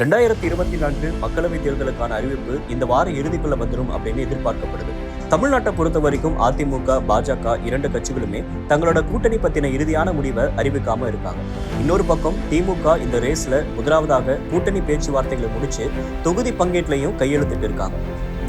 ரெண்டாயிரத்தி இருபத்தி நான்கு மக்களவைத் தேர்தலுக்கான அறிவிப்பு இந்த வார இறுதிக்குள்ள வந்துடும் அப்படின்னு எதிர்பார்க்கப்படுது. தமிழ்நாட்டை பொறுத்த வரைக்கும் அதிமுக பாஜக இரண்டு கட்சிகளுமே தங்களோட கூட்டணி பத்தின இறுதியான முடிவை அறிவிக்காம இருக்காங்க. இன்னொரு பக்கம் திமுக இந்த ரேஸ்ல முதலாவதாக கூட்டணி பேச்சுவார்த்தைகளை முடிச்சு தொகுதி பங்கேற்லையும் கையெழுத்திட்டு இருக்காங்க.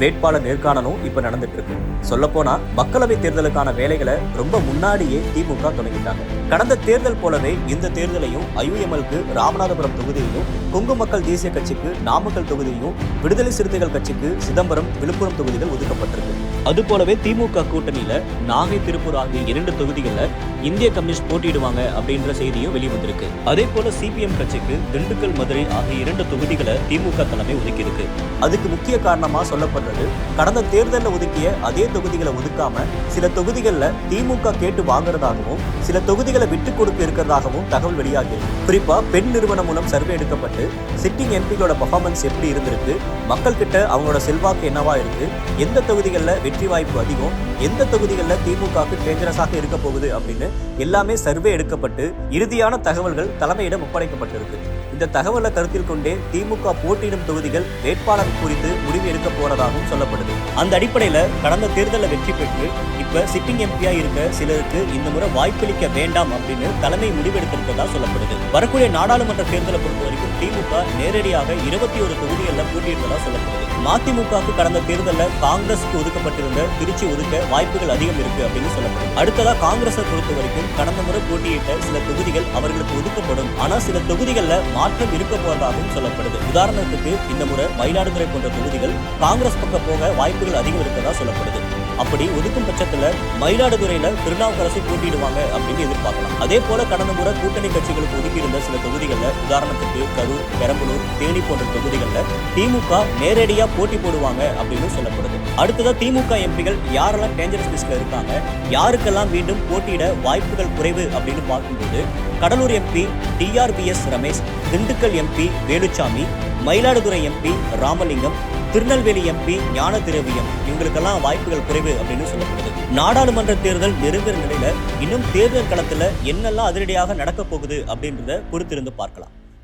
வேட்பாளர் நேர்காணலும் இப்ப நடந்துட்டு இருக்கு சொல்லப்போனா மக்களவை தேர்தலுக்கான வேலைகளை ரொம்ப முன்னாடியே திமுக தொடங்கிட்டாங்க. கடந்த தேர்தல் போலவே இந்த தேர்தலையும் ஐயுஎம்எல்க்கு ராமநாதபுரம் தொகுதியையும் கொங்கு மக்கள் தேசிய கட்சிக்கு நாமக்கல் தொகுதியையும் விடுதலை சிறுத்தைகள் கட்சிக்கு சிதம்பரம் விழுப்புரம் தொகுதிகள் ஒதுக்கப்பட்டிருக்கு. அது போலவே திமுக கூட்டணியில நாகை திருப்பூர் ஆகிய இரண்டு தொகுதிகளில் இந்திய கம்யூனிஸ்ட் போட்டியிடுவாங்க அப்படின்ற செய்தியும் வெளிவந்திருக்கு. அதே போல சிபிஎம் கட்சிக்கு திண்டுக்கல் மதுரை ஆகிய இரண்டு தொகுதிகளை திமுக தலைமை ஒதுக்கியிருக்கு. அதுக்கு முக்கிய காரணமா சொல்லப்படுறது கடந்த தேர்தலில் ஒதுக்கிய அதே தொகுதிகளை ஒதுக்காம சில தொகுதிகளில் திமுக கேட்டு வாங்குறதாகவும் சில தொகுதிகளை விட்டு கொடுப்பு இருக்கிறதாகவும் தகவல் வெளியாகியிருக்கு குறிப்பா பெண் நிறுவனம் மூலம் சர்வே எடுக்கப்பட்டு சிட்டிங் எம்பிகளோட பர்ஃபார்மன்ஸ் எப்படி இருந்திருக்கு மக்கள் கிட்ட அவங்களோட செல்வாக்கு என்னவா இருக்கு எந்த தொகுதிகளில் வெற்றி வாய்ப்பு அதிகம் எந்த தொகுதிகளில் திமுகவுக்கு டேஞ்சரஸாக இருக்க போகுது அப்படின்னு எல்லாமே சர்வே எடுக்கப்பட்டு இறுதியான தகவல்கள் தலைமையிடம் ஒப்படைக்கப்பட்டிருக்கு. இந்த தகவலை கருத்தில் கொண்டே திமுக போட்டியிடும் தொகுதிகள் வேட்பாளர் குறித்து முடிவு எடுக்க போறதாகவும் சொல்லப்படுது. அந்த அடிப்படையில கடந்த தேர்தலில் வெற்றி பெற்று இப்ப சிட்டிங் எம்பியா இருக்க சிலருக்கு இந்த முறை வாய்ப்பளிக்க வேண்டாம் அப்படின்னு தலைமை முடிவெடுத்திருப்பதா சொல்லப்படுது. வரக்கூடிய நாடாளுமன்ற தேர்தலை பொறுத்த வரைக்கும் திமுக நேரடியாக இருபத்தி ஒரு தொகுதிகளில் போட்டியிடுவதா சொல்லப்படுது. மதிமுகவுக்கு கடந்த தேர்தலில் காங்கிரஸுக்கு ஒதுக்கப்பட்டிருந்த திருச்சி ஒதுக்க வாய்ப்புகள் அதிகம் இருக்கு அப்படின்னு சொல்லப்படுது. அடுத்ததா காங்கிரஸை பொறுத்த வரைக்கும் கடந்த முறை போட்டியிட்ட சில தொகுதிகள் அவர்களுக்கு ஒதுக்கப்படும். ஆனா சில தொகுதிகளில் மாற்றம் இருக்க போவதாகவும் சொல்லப்படுது. உதாரணத்துக்கு இந்த முறை மயிலாடுதுறை போன்ற தொகுதிகள் காங்கிரஸ் பக்கம் போக வாய்ப்புகள் அதிகம் இருக்கதா சொல்லப்படுது. அப்படி ஒதுக்கும் பட்சத்துல மயிலாடுதுறையில திருநாவுக்கரசு போட்டியிடுவாங்க அப்படின்னு எதிர்பார்க்கலாம். அதே போல கடந்த முறை கூட்டணி கட்சிகளுக்கு ஒதுக்கியிருந்த சில தொகுதிகளில் உதாரணத்துக்கு கரூர் பெரம்பலூர் தேனி போன்ற தொகுதிகளில் திமுக நேரடியா போட்டி போடுவாங்க அப்படின்னு சொல்லப்படுது. அடுத்ததா திமுக எம்பிகள் யாரெல்லாம் டேஞ்சரஸ் லிஸ்ட்ல இருக்காங்க யாருக்கெல்லாம் மீண்டும் போட்டியிட வாய்ப்புகள் குறைவு அப்படின்னு பார்க்கும்போது Cuddalore MP TRPS Ramesh Dindigul MP Veluchamy Mayiladuthurai MP Ramalingam Tirunelveli MP Gnana Thiraviyam இவங்களுக்கெல்லாம் வாய்ப்புகள் குறைவு அப்படின்னு சொல்லப்படுது. நாடாளுமன்ற தேர்தல் நெருங்குற நிலையில இன்னும் தேர்தல் களத்துல என்னெல்லாம் அதிரடியாக நடக்க போகுது அப்படின்றத பொறுத்திருந்து பார்க்கலாம்.